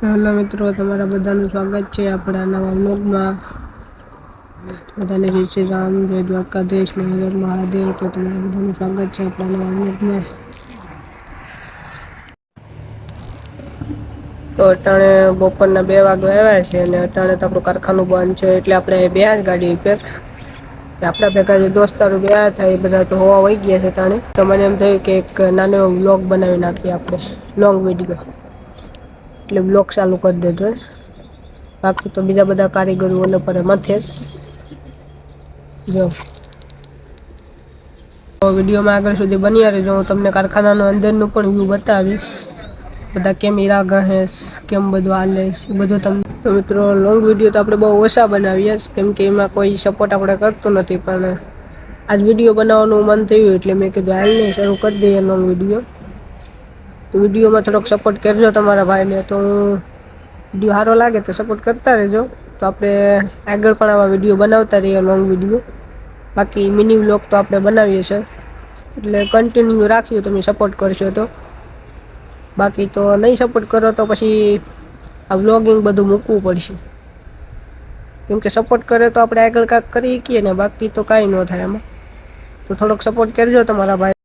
Hello મિત્રો, તમારા બધાનું સ્વાગત છે આપણા નવા વ્લોગમાં. બધાને જય શ્રી રામ, જય દ્વારકાધીશ ને મહાદેવ. તો તમારા બધાનું સ્વાગત છે આપણા નવા વ્લોગમાં. તો અટાણે બપોરના બે વાગે આવ્યા છે અને અટાણે તો આપણું કારખાનું બંધ છે, એટલે આપણે બે જ ગાડી ઉપર. આપણા ભેગા જે દોસ્તારો બે થાય એ બધા તો હોવા વહી ગયા છે અટાણે. તો મને એમ થયું કે એક નાનો વ્લોગ બનાવી નાખીએ આપણે લોંગ વીડિયો એટલે બ્લોક ચાલુ કરી દેજો બાકી તો બીજા બધા કારીગરો ઓલે પર મથેશ જો. વિડીયોમાં આગળ સુધી બન્યા રહેજો. હું તમને કારખાનાનો અંદરનું પણ વ્યૂ બતાવીશ. બધા કેમ ઈરા ગહેશ કેમ બધું હાલે છે બધું તમને. મિત્રો લોંગ વીડિયો તો આપણે બહુ ઓછા બનાવીએ કેમ કે એમાં કોઈ સપોર્ટ આપણે કરતો નથી. પણ આજ વીડિયો બનાવવાનું મન થયું એટલે મેં કીધું હાલને શરૂ કરી દઈએ લોંગ વીડિયો વિડીયોમાં થોડોક સપોર્ટ કરજો તમારા ભાઈને તો હું વીડિયો સારો લાગે તો સપોર્ટ કરતા રહેજો. તો આપણે આગળ પણ આવા વીડિયો બનાવતા રહીએ લોંગ વીડિયો. બાકી મિની વ્લોગ તો આપણે બનાવીએ છીએ. એટલે કન્ટિન્યુ રાખ્યું તમે સપોર્ટ કરશો તો. બાકી તો નહીં સપોર્ટ કરો તો પછી આ વ્લોગિંગ બધું મૂકવું પડશે. કેમ કે સપોર્ટ કરે તો આપણે આગળ કાંઈક કરી શકીએ ને, બાકી તો કાંઈ ન થાય એમાં તો થોડોક સપોર્ટ કરજો તમારા ભાઈ.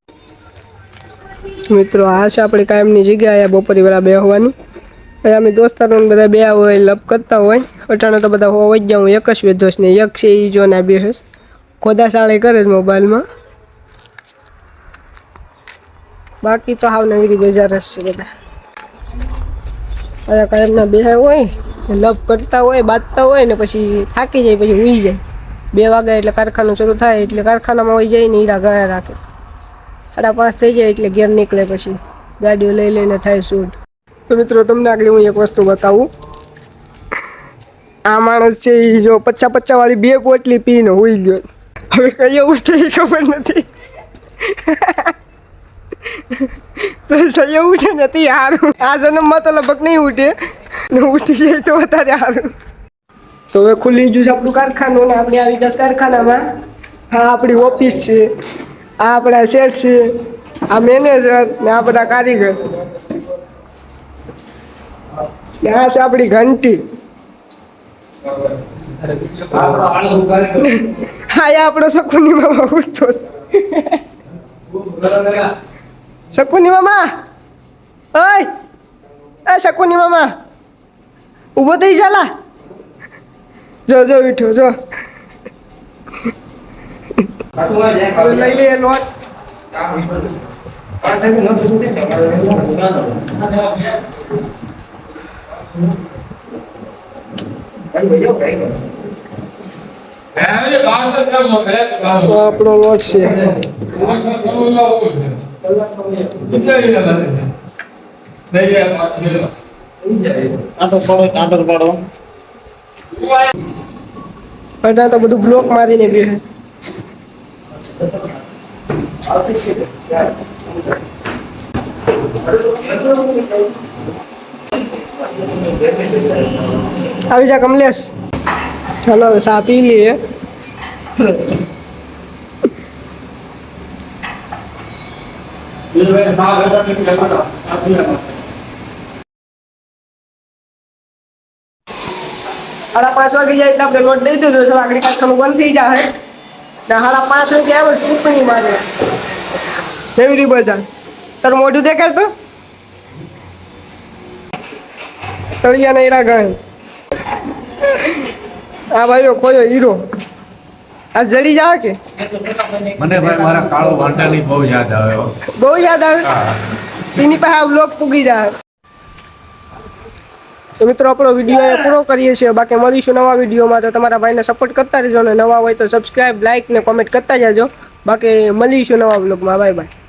મિત્રો આ છે આપણી કાયમની જગ્યા આ બપોરી વાળા બે હોવાની. અને અમે દોસ્તારો બધા બે હોય, લપ કરતા હોય. અટાણે તો બધા હોવા જ જાઉં એક જ વેધોશ ને એક છે એ જો ના બે હશ. ખોદા સાળે કરે જ મોબાઈલમાં. બાકી તો હાવ નવી બજાર જ છે બધા. અરે કાયમના બે હોય, લપ કરતા હોય, બાંધતા હોય ને પછી થાકી જાય, પછી ઉઈ જાય. બે વાગે એટલે કારખાનું શરૂ થાય, એટલે કારખાનામાં હોય જાય ને હીરા ગયા રાખે. સાડા પાંચ થઈ જાય એટલે ઘેર નીકળે પછી. ગાડીઓ લઈ લઈને થાય શૂટ તો મિત્રો, તમને આગળ હું એક વસ્તુ બતાવું. આ માણસ છે એ જો પચ્ચા પચ્ચા વાળી બે પોટલી પીને હોઈ ગયો. હવે કઈ એવું છે ખબર નથી. સહી એવું છે ને, તે સારું આ જન્મમાં તો લગભગ નહીં ઉઠે. ને ઉઠી જાય તો વધારે સારું તો હવે ખુલ્લી ગયું આપણું કારખાનું ને આપણે આવી ગયા કારખાનામાં. હા આપણી ઓફિસ છે. આ આપણા શેઠ છે, આ મેનેજર ને આ બધા કારીગર. ને આ છે આપણી ઘંટી. હા, એ આપણો શકુની મામા પૂછતો શકુની મામા? ઓય, એ શકુની મામા. ઊભો થઈ ચાલા જો જો વીઠો જો. લઈ લઈએ લોટ તો આપણો લોટ છે આટો પાડો આટો પાડો બધા તો બધું બ્લોક મારીને બે આવી જા કમલેશ. ચાલો હવે પી લઈએ. સાડા પાંચ વાગે જાય એટલે આપણે લોટ દઈ દીધો છે. આગળ કારખાનું બંધ થઈ જાય. સાડા પાંચ વાગે આવે ચૂંટણી કેવી બજાર તારું મોઢું દેખાડ તો? તળિયા ને હીરા ગણ આ ભાઈઓ ખોયો હીરો. આ જડી જાય કે? મને ભાઈ મારા કાળો વાંટાની બહુ યાદ આવે બહુ યાદ આવે? હા. એની પાસે આ બ્લોગ પૂગી જાય. તો મિત્રો આપણો વીડિયો અહીંયા પૂરો કરીએ છીએ. બાકી મળીશું નવા વિડીયોમાં તો તમારા ભાઈને સપોર્ટ કરતા રહેજો અને નવા હોય તો સબસ્ક્રાઇબ લાઇક ને કોમેન્ટ કરતા જાજો. બાકી મળીશું નવા બ્લોગમાં બાય બાય